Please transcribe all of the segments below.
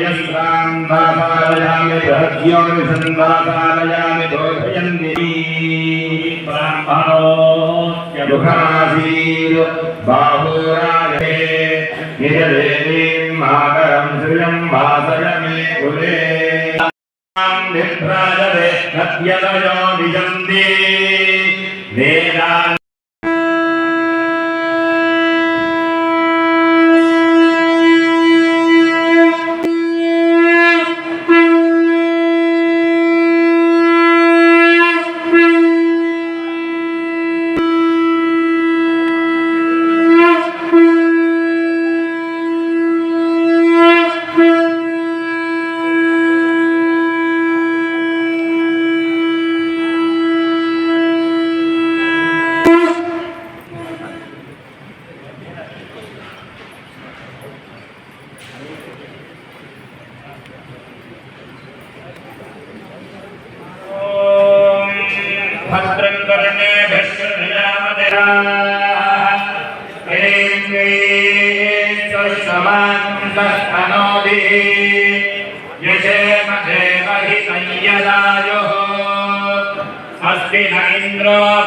यस्त्रान्तापालयामि बृहद्योनिसन्तापालयामि दोषयन्ति दुःखासीर् बाहुराजे निजदेवीं मातरं श्रियं वासय मे कुले निभ्राजते नद्यतयो विजन्ति वेदान्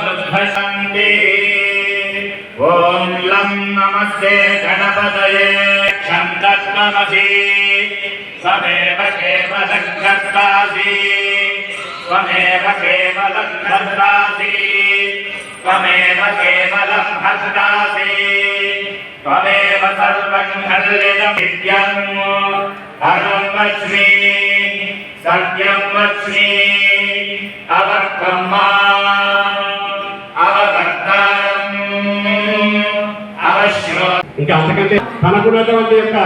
वृद्धशान्ति ॐ लं नमस्ते गणपतये। क्षन्तत्वमसि त्वमेव केवलं कर्तासि त्वमेव केवलं भद्रासि त्वमेव केवलं त्वमेव सर्वं अहं वच्मि सत्यं वच्मि ఇంకా అంతకంటే తనకున్నటువంటి యొక్క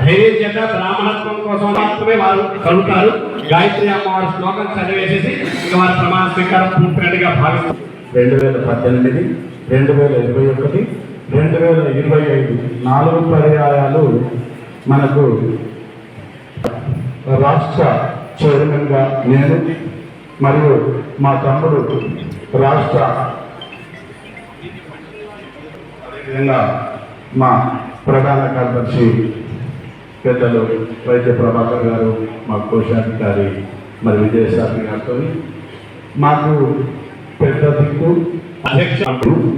ధైర్యం చేత బ్రాహ్మణత్వం కోసం మాత్రమే వారు కలుగుతారు. గాయత్రి అమ్మవారి శ్లోకం చదివేసేసి ఇంకా వారి ప్రమాణ స్వీకారం పూర్తిగా భావిస్తారు రెండు వేల పద్దెనిమిది రెండు వేల ఇరవై ఒకటి రెండు వేల ఇరవై ఐదు నాలుగు పర్యాయాలు మనకు రాష్ట్ర చైర్మన్గా నేను మరియు మా తమ్ముడు రాష్ట్ర అదేవిధంగా మా ప్రధాన కార్యదర్శి పెద్దలు వైద్య ప్రభాకర్ గారు మా కోశాధికారి మరి విజయశాస్త్రి గారితో మాకు పెద్ద దిక్కు. అధ్యక్ష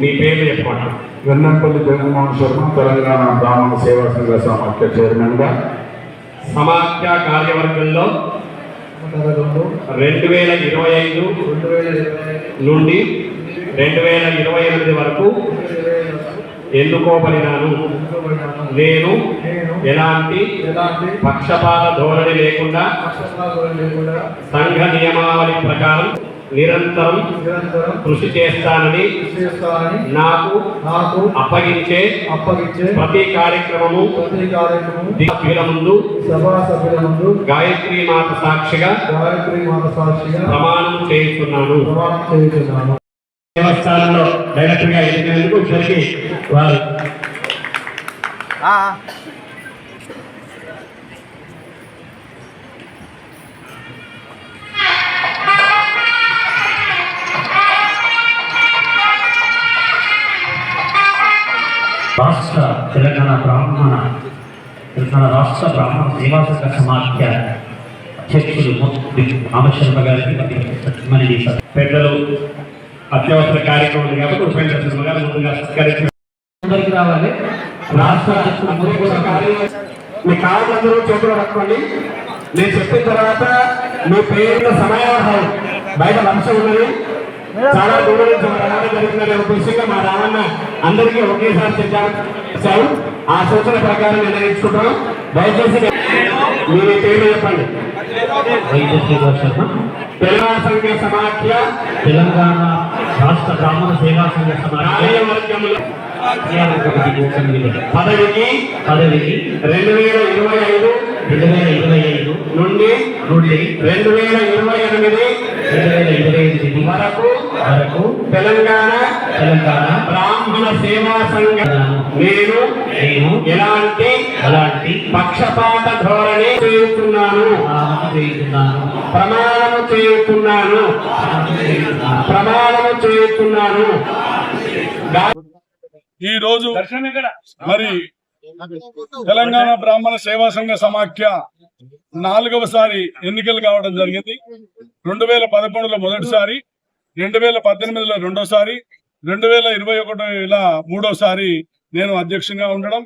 మీ పేర్లు చెప్పండి వెన్నంపల్లి జగన్మోహన్ శర్మ తెలంగాణ బ్రాహ్మణ సేవా సంఘ సమాఖ్య చైర్మన్గా. సమాఖ్య కార్యవర్గంలో రెండు వేల ఇరవై ఐదు నుండి రెండు వేల ఇరవై ఎనిమిది వరకు ఎన్నుకోబడినాను నేను ఎలాంటి పక్షపాత ధోరణి లేకుండా సంఘ నియమావళి ప్రకారం నిరంతరం కృషి చేస్తానని నాకు నాకు అప్పగించే అప్పగించే ప్రతి కార్యక్రమము ప్రతి కార్యక్రమం సభ్యుల ముందు సభా సభ్యుల ముందు గాయత్రి మాత సాక్షిగా గాయత్రి మాత సాక్షిగా ప్రమాణం చేస్తున్నాను ప్రమాణం చేస్తున్నాను దేవస్థానంలో డైరెక్టర్గా ఎన్నికైనందుకు ఇద్దరికి వారు రాష్ట్ర తెలంగాణ బ్రాహ్మణ తెలంగాణ రాష్ట్ర బ్రాహ్మణ సేవా సంఘ సమాఖ్య అధ్యక్షులు మొత్తం రామశర్మ గారికి మరి పెద్దలు అత్యవసర కార్యక్రమాలు కాబట్టి ఉపేంద్ర శర్మ గారు ముందుగా సత్కరించి అందరికి రావాలి. రాష్ట్ర మీ చేతులు పట్టుకోండి. నేను చెప్పిన తర్వాత మీ పేర్ల సమయాభావం బయట లంచం ఉన్నది. చాలా దూరం నుంచి జరుగుతుందనే ఉద్దేశంగా మా రావణ అందరికీ ఒకేసారి చెప్పారు. ఆ సూచన ప్రకారం నిర్ణయించుకుంటాం. దయచేసి మీ పేర్లు చెప్పండి. తెలంగాణ సంఘ సమాఖ్య తెలంగాణ రాష్ట్ర బ్రాహ్మణ సేవా సంఘ పదవికి పదవికి రెండు వేల ఇరవై ఐదు రెండు వేల ఇరవై ఐదు నుండి నుండి రెండు వేల ఇరవై ఎనిమిది రెండు వేల ఇరవై ఎనిమిది వరకు వరకు తెలంగాణ తెలంగాణ బ్రాహ్మణ సేవా సంఘం నేను నేను ఎలాంటి అలాంటి పక్షపాత ధోరణి చేస్తున్నాను ప్రమాణం చేస్తున్నాను ప్రమాణము చేస్తున్నాను ప్రమాణం చేస్తున్నాను ప్రమాణము చేస్తున్నాను ఈ రోజు మరి తెలంగాణ బ్రాహ్మణ సేవా సంఘ సమాఖ్య నాలుగవసారి ఎన్నికలు కావడం జరిగింది. రెండు వేల పదకొండులో మొదటిసారి రెండు వేల పద్దెనిమిదిలో రెండోసారి రెండు వేల ఇరవై ఒకటిలో మూడోసారి నేను అధ్యక్షంగా ఉండడం.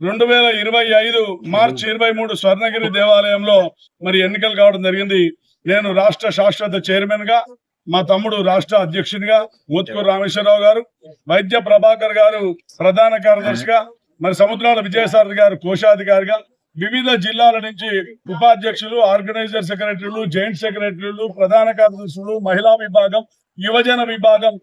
రెండు వేల ఇరవై ఐదు మార్చి ఇరవై మూడు స్వర్ణగిరి దేవాలయంలో మరి ఎన్నికలు కావడం జరిగింది. నేను రాష్ట్ర శాశ్వత చైర్మన్గా మా తమ్ముడు రాష్ట్ర అధ్యక్షునిగా మోత్కూరు రామేశ్వరరావు గారు వైద్య ప్రభాకర్ గారు ప్రధాన కార్యదర్శిగా మరి సముద్రాల విజయసారథి గారు కోశాధికారిగా వివిధ జిల్లాల నుంచి ఉపాధ్యక్షులు ఆర్గనైజర్ సెక్రటరీలు జాయింట్ సెక్రటరీలు ప్రధాన కార్యదర్శులు మహిళా విభాగం యువజన విభాగం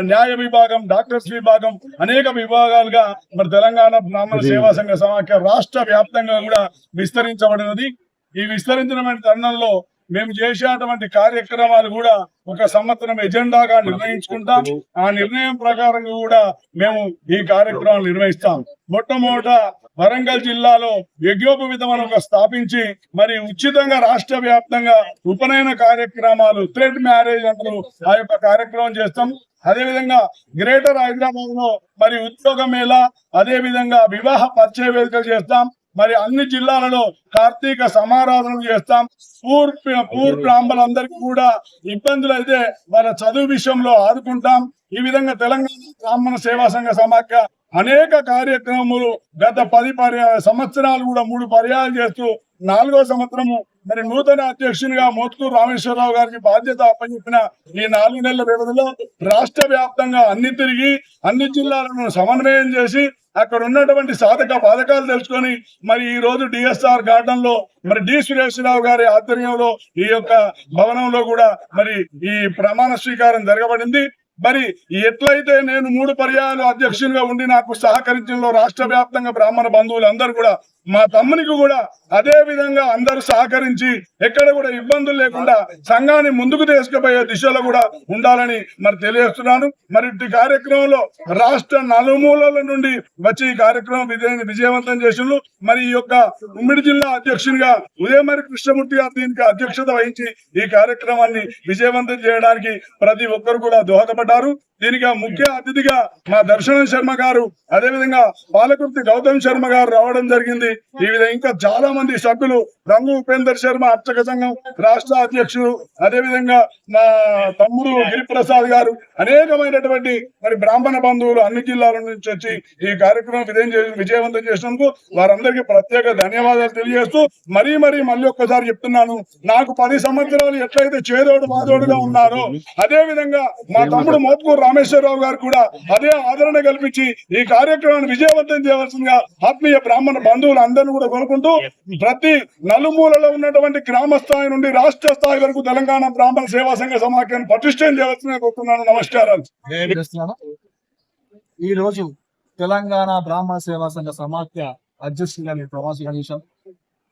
న్యాయ విభాగం డాక్టర్స్ విభాగం అనేక విభాగాలుగా మరి తెలంగాణ బ్రాహ్మణ సేవా సంఘ సమాఖ్య రాష్ట్ర వ్యాప్తంగా కూడా విస్తరించబడినది. ఈ విస్తరించిన తరుణంలో మేము చేసేటువంటి కార్యక్రమాలు కూడా ఒక సంవత్సరం ఎజెండాగా నిర్ణయించుకుంటాం. ఆ నిర్ణయం ప్రకారంగా కూడా మేము ఈ కార్యక్రమాలు నిర్వహిస్తాం. మొట్టమొదట వరంగల్ జిల్లాలో యజ్ఞోపవిధం స్థాపించి మరి ఉచితంగా రాష్ట్ర వ్యాప్తంగా ఉపనయన కార్యక్రమాలు థ్రెడ్ మ్యారేజ్ అంటారు ఆ యొక్క కార్యక్రమం చేస్తాం. అదేవిధంగా గ్రేటర్ హైదరాబాద్లో మరి ఉద్యోగ మేళ అదేవిధంగా వివాహ పరిచయ వేదికలు చేస్తాం. మరి అన్ని జిల్లాలలో కార్తీక సమారాధనలు చేస్తాం. పూర్ పూర్ బ్రాహ్మణులందరికీ కూడా ఇబ్బందులు అయితే వాళ్ళ చదువు విషయంలో ఆదుకుంటాం. ఈ విధంగా తెలంగాణ బ్రాహ్మణ సేవా సంఘ సమాఖ్య అనేక కార్యక్రమములు గత పది పర్యా సంవత్సరాలు కూడా మూడు పర్యాలు చేస్తూ నాలుగో సంవత్సరము మరి నూతన అధ్యక్షునిగా మోత్కూరు రామేశ్వరరావు గారికి బాధ్యత అప్పచెప్పిన ఈ నాలుగు నెలల వ్యవధిలో రాష్ట్ర వ్యాప్తంగా అన్ని తిరిగి అన్ని జిల్లాలను సమన్వయం చేసి అక్కడ ఉన్నటువంటి సాధక బాధకాలు తెలుసుకొని మరి ఈ రోజు డిఎస్ఆర్ గార్డెన్లో మరి డి సురేశ్వరరావు గారి ఆధ్వర్యంలో ఈ యొక్క భవనంలో కూడా మరి ఈ ప్రమాణ స్వీకారం జరగబడింది. మరి ఎట్లయితే నేను మూడు పర్యాయాలు అధ్యక్షునిగా ఉండి నాకు సహకరించడంలో రాష్ట్ర వ్యాప్తంగా బ్రాహ్మణ బంధువులు అందరూ కూడా మా తమ్మునికి కూడా అదే విధంగా అందరూ సహకరించి ఎక్కడ కూడా ఇబ్బందులు లేకుండా సంఘాన్ని ముందుకు తీసుకుపోయే దిశలో కూడా ఉండాలని మరి తెలియజేస్తున్నాను. మరి ఇట్టి కార్యక్రమంలో రాష్ట్ర నలుమూలల నుండి వచ్చి ఈ కార్యక్రమం విజయ విజయవంతం చేసినారు మరి ఈ యొక్క ఉమ్మిడి జిల్లా అధ్యక్షునిగా ఉదయమరి కృష్ణమూర్తి గారు దీనికి అధ్యక్షత వహించి ఈ కార్యక్రమాన్ని విజయవంతం చేయడానికి ప్రతి ఒక్కరు కూడా దోహదపడ్డారు దీనికి ముఖ్య అతిథిగా మా దర్శనం శర్మ గారు అదే విధంగా పాలకుర్తి గౌతమ్ శర్మ గారు రావడం జరిగింది. ఈ విధంగా ఇంకా చాలా మంది సభ్యులు రంగు ఉపేందర్ శర్మ అర్చక సంఘం రాష్ట్ర అధ్యక్షుడు అదే విధంగా మా తమ్ముడు గిరిప్రసాద్ గారు అనేకమైనటువంటి మరి బ్రాహ్మణ బంధువులు అన్ని జిల్లాల నుంచి వచ్చి ఈ కార్యక్రమం విజయం విజయవంతం చేసినందుకు వారందరికీ ప్రత్యేక ధన్యవాదాలు తెలియజేస్తూ మరీ మరీ మళ్ళీ ఒక్కసారి చెప్తున్నాను. నాకు పది సంవత్సరాలు ఎట్లయితే చేదోడు బాదోడుగా ఉన్నారో అదే విధంగా మా తమ్ముడు మోత్కూరు రామేశ్వరరావు గారు కూడా అదే ఆదరణ కల్పించి ఈ కార్యక్రమాన్ని విజయవంతం చేయవలసిందిగా ఆత్మీయ బ్రాహ్మణ బంధువులు అందరినీ కూడా కోరుకుంటూ ప్రతి నలుమూలలో ఉన్నటువంటి గ్రామ స్థాయి నుండి రాష్ట్ర స్థాయి వరకు తెలంగాణ బ్రాహ్మణ సేవా సంఘ సమాఖ్యను పటిష్టం చేయవలసిందిగా కోరుతున్నాను. నమస్కారాలు ఈ రోజు తెలంగాణ బ్రాహ్మణ సేవా సంఘ సమాఖ్య అధ్యక్షుడిగా నేను ప్రవాసి గణేశం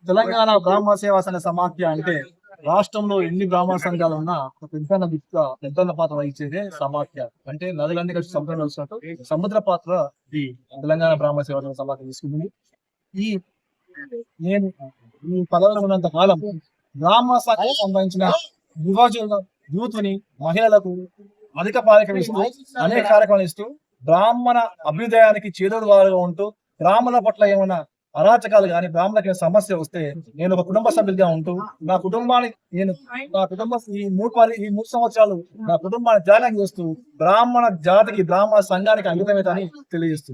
తెలంగాణ బ్రాహ్మణ సేవా సంఘ సమాఖ్య అంటే రాష్ట్రంలో ఎన్ని బ్రాహ్మణ సంఘాలు ఉన్నా ఒక పెద్దన్న దిక్క పెద్దన్న పాత్ర వహించేదే సమాఖ్య. అంటే నదులన్నీ కలిసి సముద్రం కలిసినట్టు సముద్ర పాత్ర ఈ తెలంగాణ బ్రాహ్మణ సేవా సంఘ సమాఖ్య తీసుకుంది. ఈ నేను ఈ పదవిలో ఉన్నంత కాలం బ్రాహ్మణ సంఘానికి సంబంధించిన యువజన యూత్ని మహిళలకు అధిక పాలకం ఇస్తూ అనేక కార్యక్రమాలు ఇస్తూ బ్రాహ్మణ అభ్యుదయానికి చేదోడు వారుగా ఉంటూ బ్రాహ్మణ పట్ల ఏమైనా అరాచకాలు కానీ బ్రాహ్మణకి సమస్య వస్తే నేను ఒక కుటుంబ సభ్యులుగా ఉంటూ నా కుటుంబాన్ని నేను నా కుటుంబ ఈ మూడు పరి ఈ మూడు సంవత్సరాలు నా కుటుంబాన్ని త్యాగం చేస్తూ బ్రాహ్మణ జాతికి బ్రాహ్మణ సంఘానికి అంకితమవుతాని తెలియజేస్తూ.